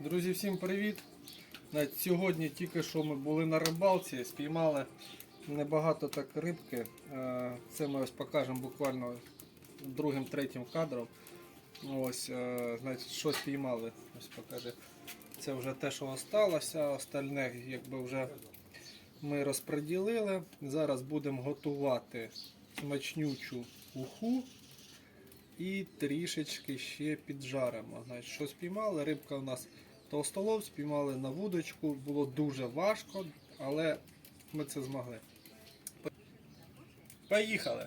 Друзі, всім привіт! Навіть Сьогодні тільки що ми були на рибалці, спіймали небагато так рибки. Е, Це ми ось покажемо буквально другим, третім кадром. Ось, е, значить, що спіймали. Ось покажи. Це вже те, що осталося, остальне якби вже ми розподілили. Зараз будемо готувати смачнючу уху і трішечки ще піджаримо. Значить, що спіймали? Рибка у нас толстолов, спіймали на вудочку. Було дуже важко, але ми це змогли. Поїхали!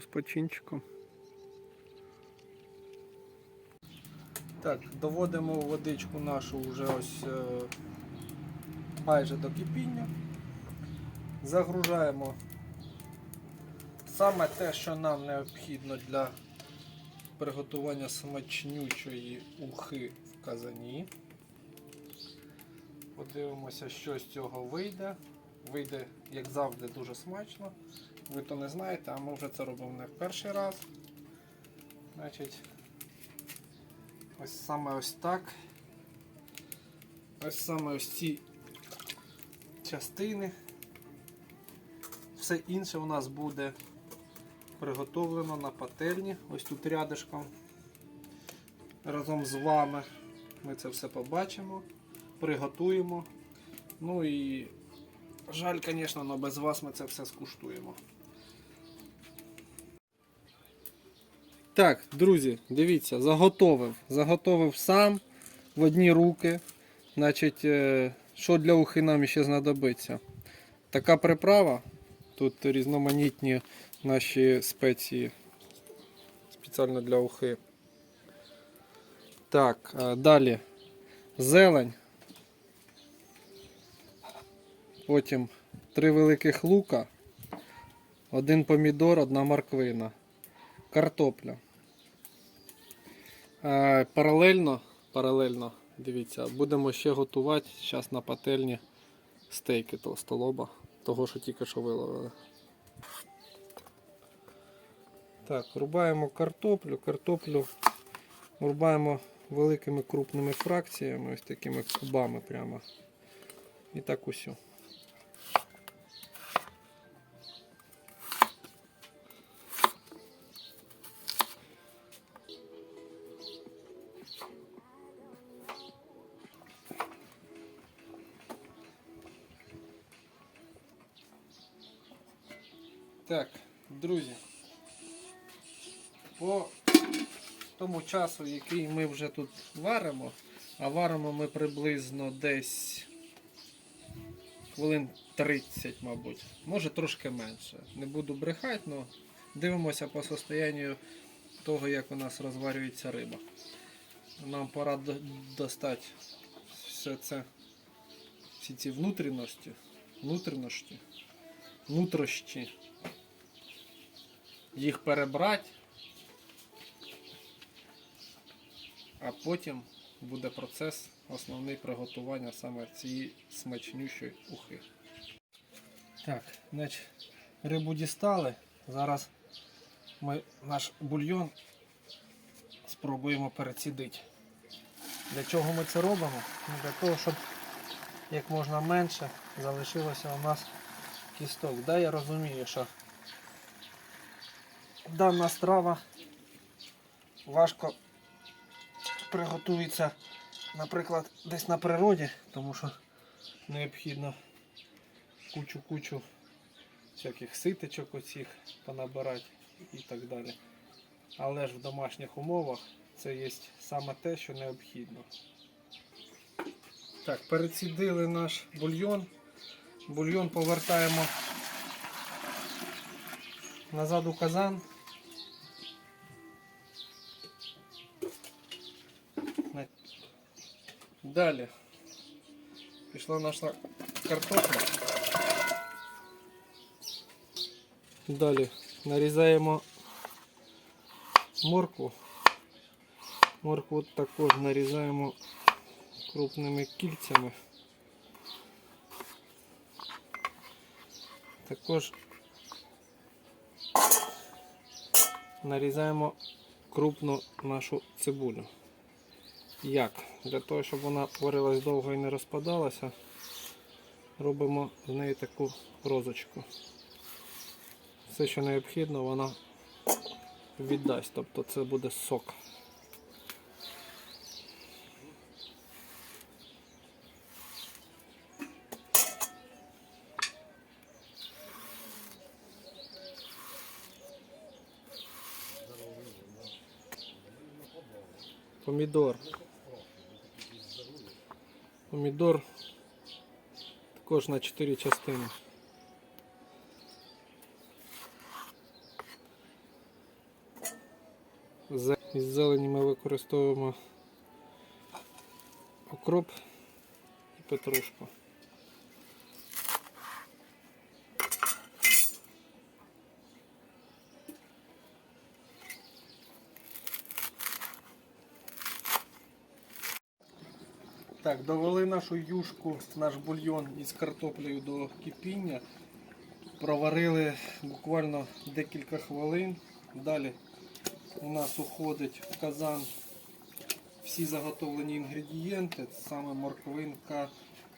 З починчиком. Так, доводимо водичку нашу вже ось е, майже до кипіння. Загружаємо саме те, що нам необхідно для приготування смачнючої ухи в казані. Подивимося, що з цього вийде. Вийде, як завжди, дуже смачно. Ви то не знаєте, а ми вже це робимо не в перший раз. Значить, ось саме ось так. Ось саме ось ці частини. Все інше у нас буде приготовлено на пательні. Ось тут рядишком. Разом з вами ми це все побачимо, приготуємо. Ну і жаль, звісно, але без вас ми це все скуштуємо. Так, друзі, дивіться, заготовив. Заготовив сам в одні руки. Значить, е, що для ухи нам ще знадобиться? Така приправа. Тут різноманітні наші спеції спеціально для ухи. Так, е, далі зелень. Потім три великих лука, один помідор, одна морквина, картопля. Е, Паралельно, паралельно, дивіться, будемо ще готувати зараз на пательні стейки толстолоба, того, що тільки що виловили. Так, рубаємо картоплю, картоплю рубаємо великими крупними фракціями, ось такими кубами прямо. І так усю. По тому часу, який ми вже тут варимо, а варимо ми приблизно десь хвилин 30, мабуть, може трошки менше. Не буду брехати, але дивимося по состоянню того, як у нас розварюється риба. Нам пора достати все це, всі ці внутрішності, внутрішності, внутрішні їх перебрати, а потім буде процес основний приготування саме цієї смачнющої ухи. Так, значить, рибу дістали. Зараз ми наш бульйон спробуємо перецідити. Для чого ми це робимо? Ну, Для того, щоб як можна менше залишилося у нас кісток. Да, я розумію, що дана страва важко приготується, наприклад, десь на природі, тому що необхідно кучу-кучу всяких ситочок оцих понабирати і так далі. Але ж в домашніх умовах це є саме те, що необхідно. Так, перецідили наш бульйон. Бульйон повертаємо назад у казан. Далі пішла наша картопля. Далі нарізаємо моркву. Моркву також нарізаємо крупними кільцями. Також нарізаємо крупну нашу цибулю. Як? Для того, щоб вона варилась довго і не розпадалася, робимо з неї таку розочку. Все, що необхідно, вона віддасть, тобто це буде сок. Помідор. Помідор також на 4 частини. Із зелені ми використовуємо окроп і петрушку. Так, довели нашу юшку, наш бульйон із картоплею до кипіння. Проварили буквально декілька хвилин. Далі у нас уходить в казан всі заготовлені інгредієнти. Це саме морквинка,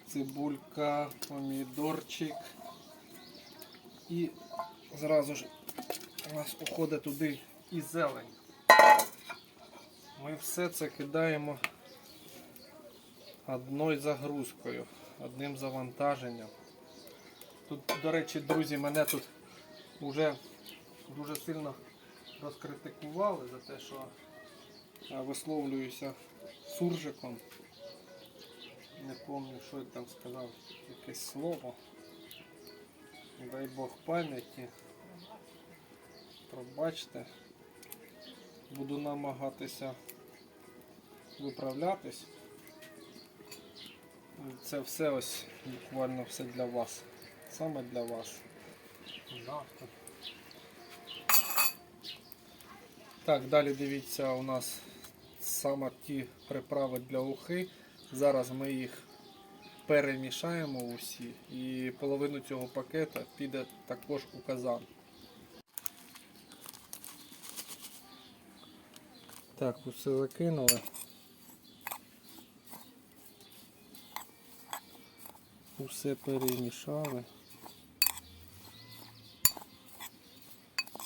цибулька, помідорчик. І зразу ж у нас уходить туди і зелень. Ми все це кидаємо одною загрузкою, одним завантаженням. Тут, до речі, друзі, мене тут вже дуже сильно розкритикували за те, що висловлююся суржиком. Не пам'ятаю, що я там сказав, якесь слово. Дай Бог пам'яті. Пробачте. Буду намагатися виправлятись. Це все ось буквально все для вас. Саме для вас. Так, далі дивіться, у нас саме ті приправи для ухи. Зараз ми їх перемішаємо усі і половину цього пакета піде також у казан. Так, усе закинули. Усе перемішали.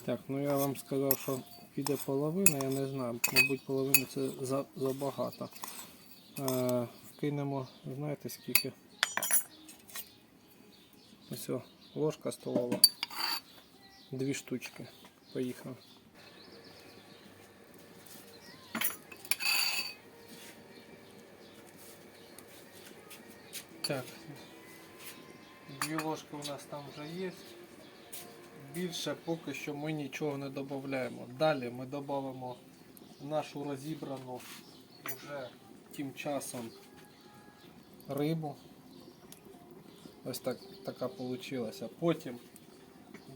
Так, ну я вам сказав, що піде половина, я не знаю, мабуть половина це забагато. Е, вкинемо, знаєте скільки? Ось о, ложка столова. Дві штучки. Поїхав. Так. Дві ложки у нас там вже є. Більше поки що ми нічого не додаємо. Далі ми додамо нашу розібрану вже тим часом рибу. Ось так, така вийшла. Потім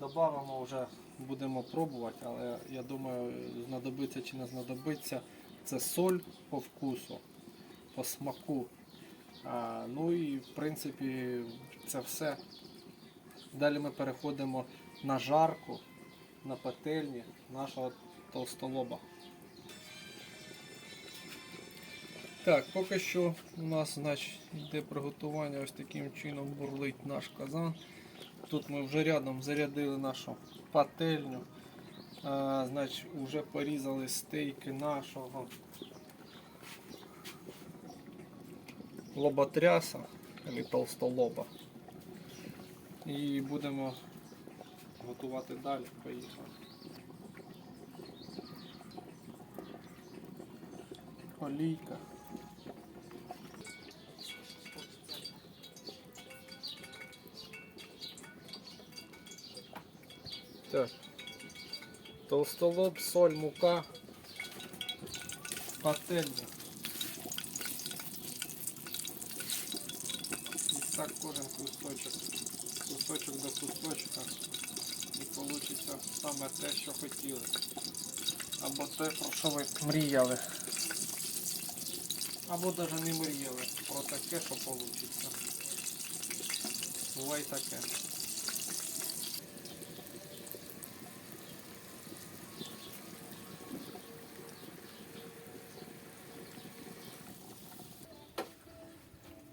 додамо вже, будемо пробувати, але я думаю, знадобиться чи не знадобиться. Це соль по вкусу, по смаку. Ну і в принципі це все. Далі ми переходимо на жарку. на пательні нашого толстолоба. Так, поки що у нас значить, йде приготування ось таким чином бурлить наш казан. Тут ми вже рядом зарядили нашу пательню. А, значить, вже порізали стейки нашого лоботряса або толстолоба. І будемо готувати далі. Поїхали. Олійка. Так. Толстолоб, соль, мука, пательня. І так кожен кусочок. Кусочок до кусочка. І вийде саме те, що хотіли. Або те, про що ви мріяли. Або навіть не мріяли про таке, що вийде. Буває таке.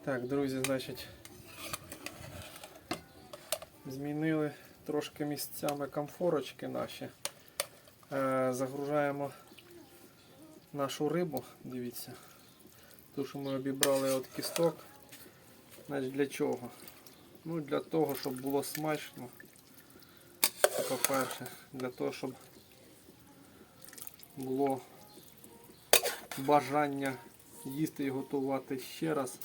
Так, друзі, значить, змінили трошки місцями комфорочки наші. Е, загружаємо нашу рибу, дивіться. Ту, що ми обібрали від кісток. Значить, для чого? Ну, для того, щоб було смачно. По-перше, для того, щоб було бажання їсти і готувати ще раз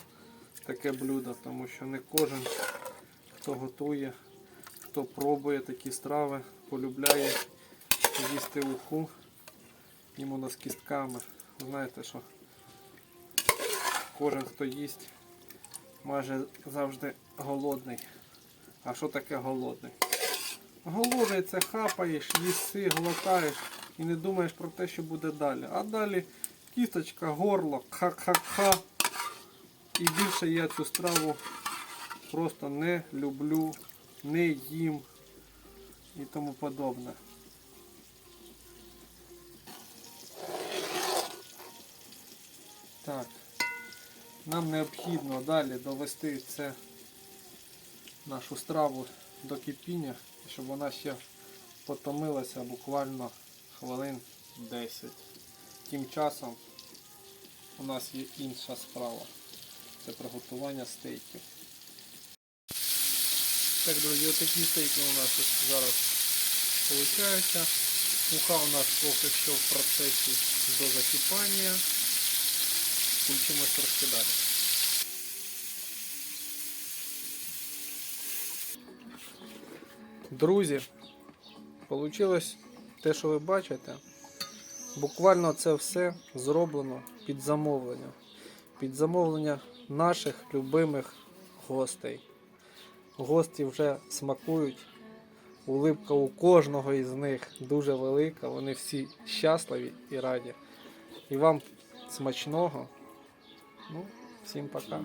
таке блюдо, тому що не кожен, хто готує, хто пробує такі страви, полюбляє їсти уху іменно з кістками. Знаєте, що кожен, хто їсть, майже завжди голодний. А що таке голодний? Голодний це хапаєш, їси, глотаєш і не думаєш про те, що буде далі. А далі кісточка, горло, ха-ха-ха. І більше я цю страву просто не люблю, не їм і тому подобне. Так, нам необхідно далі довести це нашу страву до кипіння, щоб вона ще потомилася буквально хвилин 10. Тим часом у нас є інша справа. Це приготування стейків. Так, друзі, отакі стейки у нас зараз виходять. Мука у нас поки що в процесі до закипання. Включимось трошки далі. Друзі, вийшло те, що ви бачите. Буквально це все зроблено під замовлення. Під замовлення наших любимих гостей. Гості вже смакують. Улипка у кожного із них дуже велика. Вони всі щасливі і раді. І вам смачного. Ну, всім пока.